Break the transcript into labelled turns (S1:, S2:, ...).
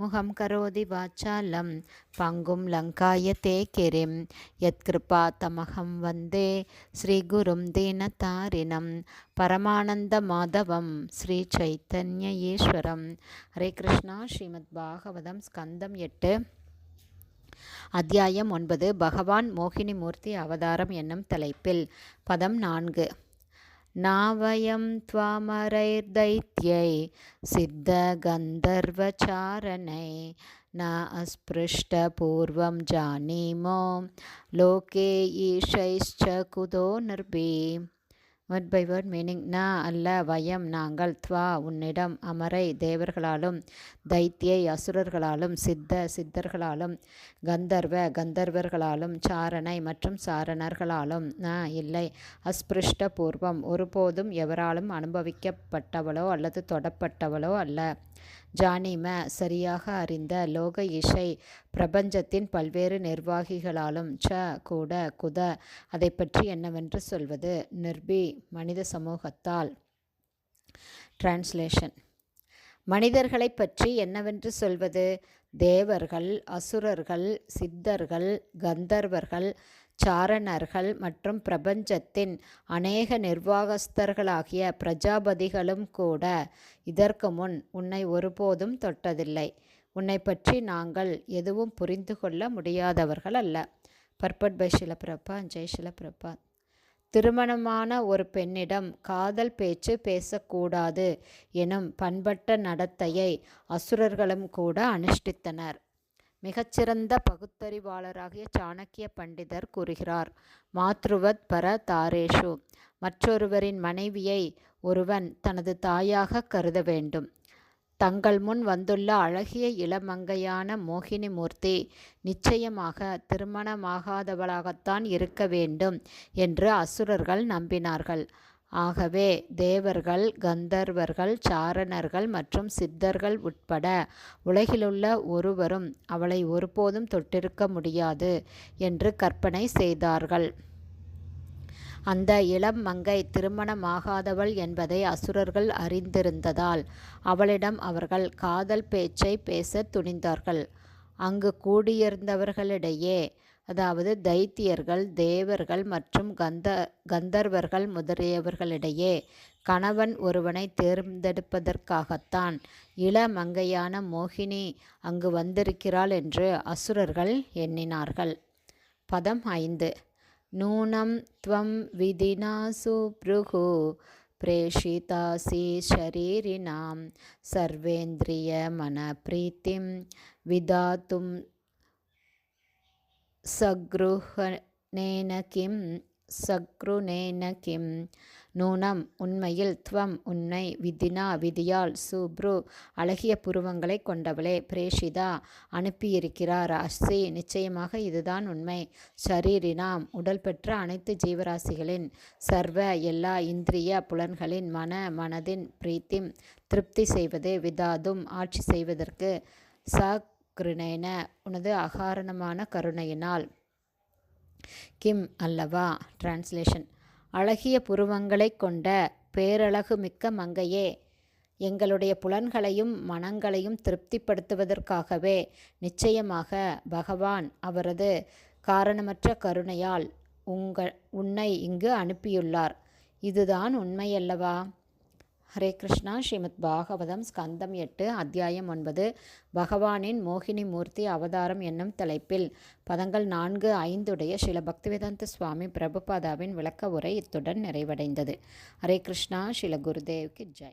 S1: முகம் கரோதி வாச்சாலம் பங்கும் லங்காய தே கிரிம் யத்கிருபா தமகம் வந்தே ஸ்ரீகுரும் தீனதாரிணம் பரமானந்த மாதவம் ஸ்ரீ சைத்தன்ய ஈஸ்வரம். ஹரே கிருஷ்ணா ஸ்ரீமத் பாகவதம் ஸ்கந்தம் எட்டு. அத்தியாயம் ஒன்பது பகவான் மோகினி மூர்த்தி அவதாரம் என்னும் தலைப்பில். பதம் நான்கு. नावयं त्वामरैर्दैत्यै सिद्धगन्धर्वचारणै न अस्पृष्टपूर्वं जानीमो लोके ईशैश्च कुतो नृपी வேர்ட் பை வேர்ட் மீனிங் ந அல்ல வயம் நாங்கள் துவா உன்னிடம் அமரை தேவர்களாலும் தைத்தியை அசுரர்களாலும் சித்த சித்தர்களாலும் கந்தர்வ கந்தர்வர்களாலும் சாரணை மற்றும் சாரணர்களாலும் ந இல்லை அஸ்பிருஷ்ட பூர்வம் ஒருபோதும் எவராலும் அனுபவிக்கப்பட்டவளோ அல்லது தொடப்பட்டவளோ அல்ல. ஜானிம சரியாக அறிந்த லோக இசை பிரபஞ்சத்தின் பல்வேறு நிர்வாகிகளாலும் ச கூட குத அதை பற்றி என்னவென்று சொல்வது? நிர்பி மனித சமூகத்தால். டிரான்ஸ்லேஷன் மனிதர்களை பற்றி என்னவென்று சொல்வது? தேவர்கள் அசுரர்கள் சித்தர்கள் கந்தர்வர்கள் சாரணர்கள் மற்றும் பிரபஞ்சத்தின் அநேக நிர்வாகஸ்தர்களாகிய பிரஜாபதிகளும் கூட இதற்கு முன் உன்னை ஒருபோதும் தொட்டதில்லை. உன்னை பற்றி நாங்கள் எதுவும் புரிந்து கொள்ள முடியாதவர்கள் அல்ல. பர்பட் பை ஷிலபிரபா ஜெய் ஷிலபிரபா திருமணமான ஒரு பெண்ணிடம் காதல் பேச்சு பேசக்கூடாது எனும் பண்பட்ட நடத்தையை அசுரர்களும் கூட அனுஷ்டித்தனர். மிகச்சிறந்த பகுத்தறிவாளராகிய சாணக்கிய பண்டிதர் கூறுகிறார் மாத்ருவத் பர தாரேஷு. மற்றொருவரின் மனைவியை ஒருவன் தனது தாயாக கருத வேண்டும். தங்கள் முன் வந்துள்ள அழகிய இளமங்கையான மோகினி மூர்த்தி நிச்சயமாக திருமணமாகாதவளாகத்தான் இருக்க வேண்டும் என்று அசுரர்கள் நம்பினார்கள். ஆகவே தேவர்கள் கந்தர்வர்கள் சாரணர்கள் மற்றும் சித்தர்கள் உட்பட உலகிலுள்ள ஒருவரும் அவளை ஒருபோதும் தொட்டிருக்க முடியாது என்று கற்பனை செய்தார்கள். அந்த இளம் மங்கை திருமணமாகாதவள் என்பதை அசுரர்கள் அறிந்திருந்ததால் அவளிடம் அவர்கள் காதல் பேச்சை பேச துணிந்தார்கள். அங்கு கூடியிருந்தவர்களிடையே அதாவது தைத்தியர்கள் தேவர்கள் மற்றும் கந்த கந்தர்வர்கள் முதலியவர்களிடையே கணவன் ஒருவனை தேர்ந்தெடுப்பதற்காகத்தான் இளமங்கையான மோகினி அங்கு வந்திருக்கிறாள் என்று அசுரர்கள் எண்ணினார்கள் பதம் ஐந்து நூனம் त्वं विधिना सुभृः प्रेषितासि शरीरिणां सर्वेन्द्रियमनप्रीतिं विधातुं சக்ருஹனேன கிம்? சக்ருனேன கிம்? நூனம் உண்மையில் துவம் உன்னை விதினா விதியால் சுப்ரு அழகிய புருவங்களை கொண்டவளே பிரேஷிதா அனுப்பியிருக்கிறார். அஸ்ஸி நிச்சயமாக இதுதான் உண்மை. ஷரீரினாம் உடல் பெற்ற அனைத்து ஜீவராசிகளின் சர்வ எல்லா இந்திரிய புலன்களின் மன மனதின் பிரீத்தி திருப்தி செய்வது விதாதும் ஆட்சி செய்வதற்கு சக் சக்ருனேன உனது அகாரணமான கருணையினால். கிம் அல்லவா? டிரான்ஸ்லேஷன் அழகிய புருவங்களை கொண்ட பேரழகு மிக்க மங்கையே எங்களுடைய புலன்களையும் மனங்களையும் திருப்திப்படுத்துவதற்காகவே நிச்சயமாக பகவான் அவரது காரணமற்ற கருணையால் உங்கள் உன்னை இங்கு அனுப்பியுள்ளார். இதுதான் உண்மையல்லவா? ஹரே கிருஷ்ணா. ஸ்ரீமத் பாகவதம் ஸ்கந்தம் எட்டு அத்தியாயம் ஒன்பது. பகவானின் மோகினி மூர்த்தி அவதாரம் என்னும் தலைப்பில் பதங்கள் நான்கு ஐந்துடைய ஸ்ரீல பக்திவேதாந்த சுவாமி பிரபுபாதாவின் விளக்க உரை இத்துடன் நிறைவடைந்தது. ஹரே கிருஷ்ணா. ஸ்ரீல குருதேவ்க்கு ஜெய்.